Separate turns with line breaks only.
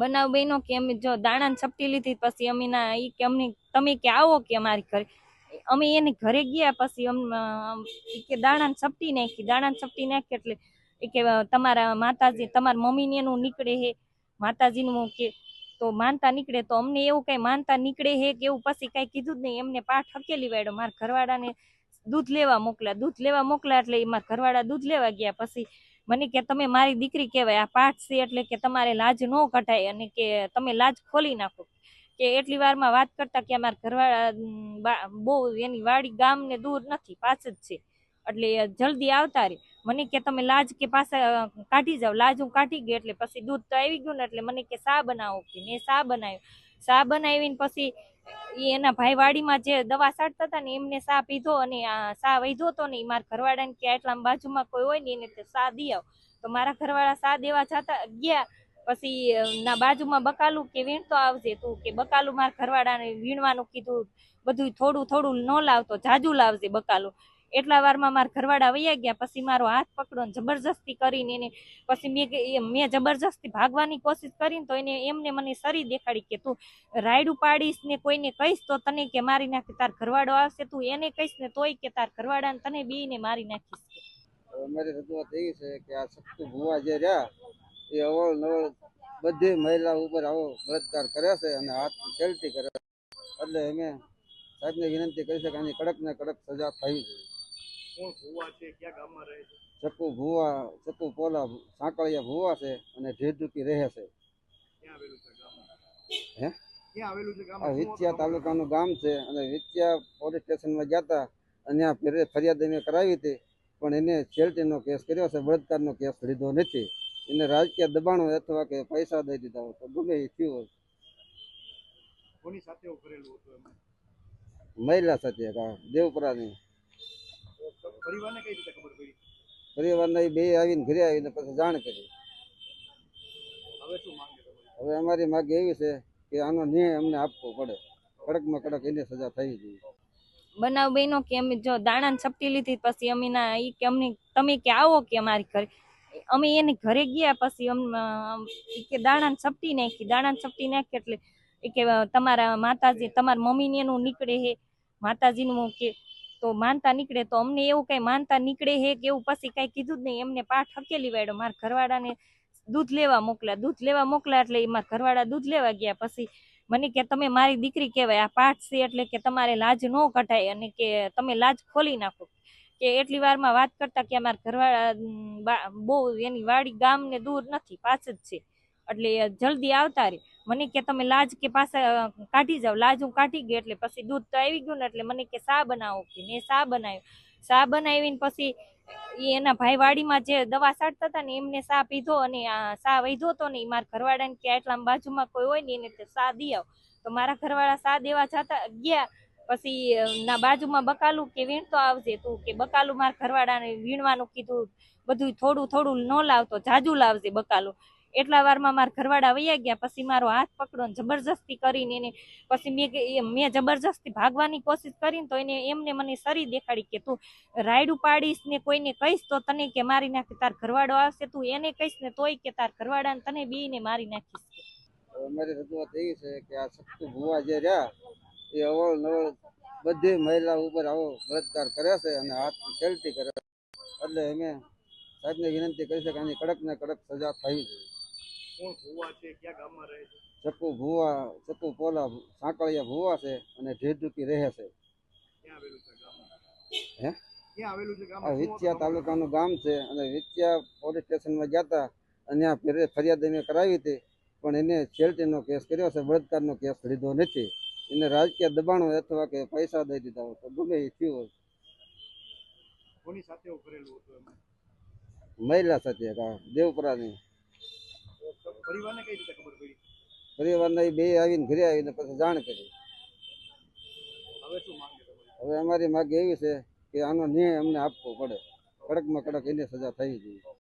બનાવ બન્યો કે અમે જો દાણા છપટી લીધી, પછી અમીના એ કે અમને, તમે કે આવો કે અમારી ઘરે? અમે એને ઘરે ગયા, પછી અમ અમ કે દાણા છપટી નાખી દાણા છપટી નાખી એટલે એ કે તમારા માતાજી, તમારા મમ્મીને એનું નીકળે હે. માતાજીનું કે, તો માનતા નીકળે, તો અમને એવું કઈ માનતા નીકળે હે કે એવું? પછી કઈ કીધું જ નહીં, એમને પાઠ હકેલી વાળ્યો, મારા ઘરવાળાને દૂધ લેવા મોકલ્યા દૂધ લેવા મોકલ્યા એટલે એ મારા ઘરવાળા દૂધ લેવા ગયા, પછી મને કે તમે મારી દીકરી કહેવાય, આ પાઠ છે એટલે કે તમારે લાજ ન કઢાય અને કે તમે લાજ ખોલી નાખો. કે એટલી વારમાં વાત કરતા કે અમારા ઘરવાળા બહુ એની વાડી ગામને દૂર નથી, પાસ જ છે. એટલે જલ્દી આવતા રે. મને કે તમે લાજ કે પાછા કાઢી જાઓ. લાજ હું કાઢી ગઈ એટલે પછી દૂધ તો આવી ગયું ને એટલે મને કે સા બનાવો કે મેં સા બનાવ્યું? સા બનાવીને પછી એના ભાઈ વાડીમાં જે દવા છાંટતા હતા ને એમને સા પીધો અને સા વૈધો હતો ને ઈ મારા ઘરવાળાને કે આટલા બાજુમાં કોઈ હોય ને એને સા દી આવ. તો મારા ઘરવાળા સા દેવા જતા ગયા, પછી ના બાજુમાં બકાલું કે વીણતો આવજે તું કે બકાલું મારા ઘરવાળાને વીણવાનું કીધું બધું થોડું થોડું ન લાવતો, જાજુ લાવજે બકાલું. એટલા વારમાં મારા ઘરવાળા વૈયા ગયા, પછી મારો હાથ પકડો ને જબરજસ્તી કરીને એને, પછી મેં મેં જબરજસ્તી ભાગવાની કોશિશ કરીને તો એને, એમને મને સરી દેખાડી કે, તું રાયડું પાડીશ ને કોઈને કહીશ તો તને કે મારી નાખે, તાર ઘરવાળો આવશે, તું એને કહીશ ને તોય કે તાર ઘરવાળાને તને બીને મારી નાખીશ
મારી રજૂઆત એવી છે કે આ શક્તિ ભુવા જે રહ્યા, એ અવળ નવળ બધી મહિલા ઉપર આવો બળાત્કાર કરે છે અને હાથ ચેલટી કરે છે. એટલે અમે સાહેબને વિનંતી કરી છે કે આની કડક ને કડક સજા થવી જોઈએ.
કોણ ભુવા છે? ક્યાં ગામમાં રહે છે?
ચકુ ભુવા ચકુ પોલા સાંકળિયા ભુવા છે અને ઢેઢુકી રહે છે.
ક્યાં આવેલું છે ગામમાં
હે?
ક્યાં આવેલું છે
આ
ગામમાં શું હતું
વિચ્યા
ગામનું?
તાલુકાનું ગામ છે અને વિચ્યા પોલીસ સ્ટેશનમાં ગયા હતા અને ત્યાં ફરિયાદ અમે કરાવી હતી. પણ એને છેલ્ટીનો કેસ કર્યો છે બળાત્કારનો કેસ લીધો નથી. એને રાજકીય દબાણો અથવા કે પૈસા દઈ દીધા હોય તો ગમે એ થયું હોય.
કોની સાથે કરેલું હતું એમને
મહિલા સાથે દેવપરાની.
પરિવારને કઈ રીતે ખબર પડી?
પરિવારના એ બે આવીને ઘરે આવીને પછી જાણ કરી.
હવે શું માંગે
હવે અમારી માગ એવી છે કે આનો ન્યાય અમને આપવો પડે. કડકમાં કડક એની સજા થવી જોઈએ.
બનાવ બન્યો કે અમે જો દાણા છપટી લીધી પછી અમે ના ઈ કે અમને તમે કે આવો કે અમારી ઘરે. અમે એની ઘરે ગયા પછી અમને કે દાણા છપટી નાખી. દાણા છપટી નાખી એટલે એ કે તમારા માતાજી તમારા મમ્મીને એનું નીકળે હે. માતાજીનું કે તો માનતા નીકળે તો અમને એવું કઈ માનતા નીકળે હે કે એવું પછી કઈ કીધું જ નહીં. એમને પાઠ હકેલી વાળ્યો મારા ઘરવાળાને દૂધ લેવા મોકલા દૂધ લેવા મોકલા એટલે એમાં ઘરવાળા દૂધ લેવા ગયા પછી મને કે તમે મારી દીકરી કહેવાય. આ પાઠ છે એટલે કે તમારે લાજ ન કઢાય અને કે તમે લાજ ખોલી નાખો. કે એટલી વારમાં વાત કરતા કે અમારા ઘરવાળા બહુ એની વાડી ગામ ને દૂર નથી પાછ જ છે. એટલે જલ્દી આવતા રે. મને કે તમે લાજ કે પાછા કાઢી જાઓ. લાજ હું કાઢી ગઈ એટલે પછી દૂધ તો આવી ગયું ને એટલે મને કે શા બનાવો કે મેં શા બનાવ્યું. શા બનાવીને પછી એ એના ભાઈ વાડીમાં જે દવા છાંટતા હતા ને એમને શા પીધો અને સા વૈધો હતો ને એ મારા ઘરવાળાને કે આટલા બાજુમાં કોઈ હોય ને એને તે સા દી આવ. તો મારા ઘરવાળા સા દેવા જતા ગયા. પછી ના બાજુમાં બકાલું કે વીણતો આવજે તું કે બકાલું મારા ઘરવાળાને વીણવાનું કીધું. બધું થોડું થોડું ન લાવતો, જાજુ લાવજે બકાલું. એટલા વારમાં મારા ઘરવાળા વૈયા ગયા, પછી મારો હાથ પકડો ને જબરજસ્તી કરીને એને, પછી મેં મેં જબરજસ્તી ભાગવાની કોશિશ કરીને તો એને, એમને મને સરી દેખાડી કે, તું રાયડું પાડીશ ને કોઈને કહીશ તો તને કે મારી નાખે, તાર ઘરવાળો આવશે, તું એને કહીશ ને તોય કે તાર ઘરવાળાને તને બીને મારી નાખીશ
મારી રજૂઆત એવી છે કે આ શક્તિ ભુવા જે રહ્યા, એ અવળ નવળ બધી મહિલા ઉપર આવો બળાત્કાર કરે છે અને હાથ ચેલટી કરે છે. એટલે અમે સાહેબને વિનંતી કરી છે કે આની કડક ને કડક સજા થવી જોઈએ.
કોણ ભુવા છે? ક્યાં ગામમાં રહે છે?
ચકુ ભુવા ચકુ પોલા સાંકળિયા ભુવા છે અને ઢેઢુકી રહે છે.
ક્યાં આવેલું છે ગામમાં?
હે?
ક્યાં આવેલું છે
આ
ગામમાં શું હતું?
વિચ્યા તાલુકાનું ગામ છે અને વિચ્યા પોલીસ સ્ટેશનમાં ગયા હતા અને આ ફરિયાદ અમે કરાવી હતી. પણ એને છેલ્ટીનો કેસ કર્યો છે બળાત્કારનો કેસ લીધો નથી. એને રાજકીય દબાણો અથવા કે પૈસા દઈ દીધા હોય તો ગમે એ થયું હોય.
કોની સાથે એવું હતું
મહિલા સાથે દેવપરાની.
પરિવારને કઈ રીતે ખબર પડી?
પરિવારને બે આવીને ઘરે આવીને પછી જાણ કરી.
હવે શું માંગે
હવે અમારી માગ એવી છે કે આનો ન્યાય અમને આપવો પડે. કડકમાં કડક એને સજા થઈ જોઈએ.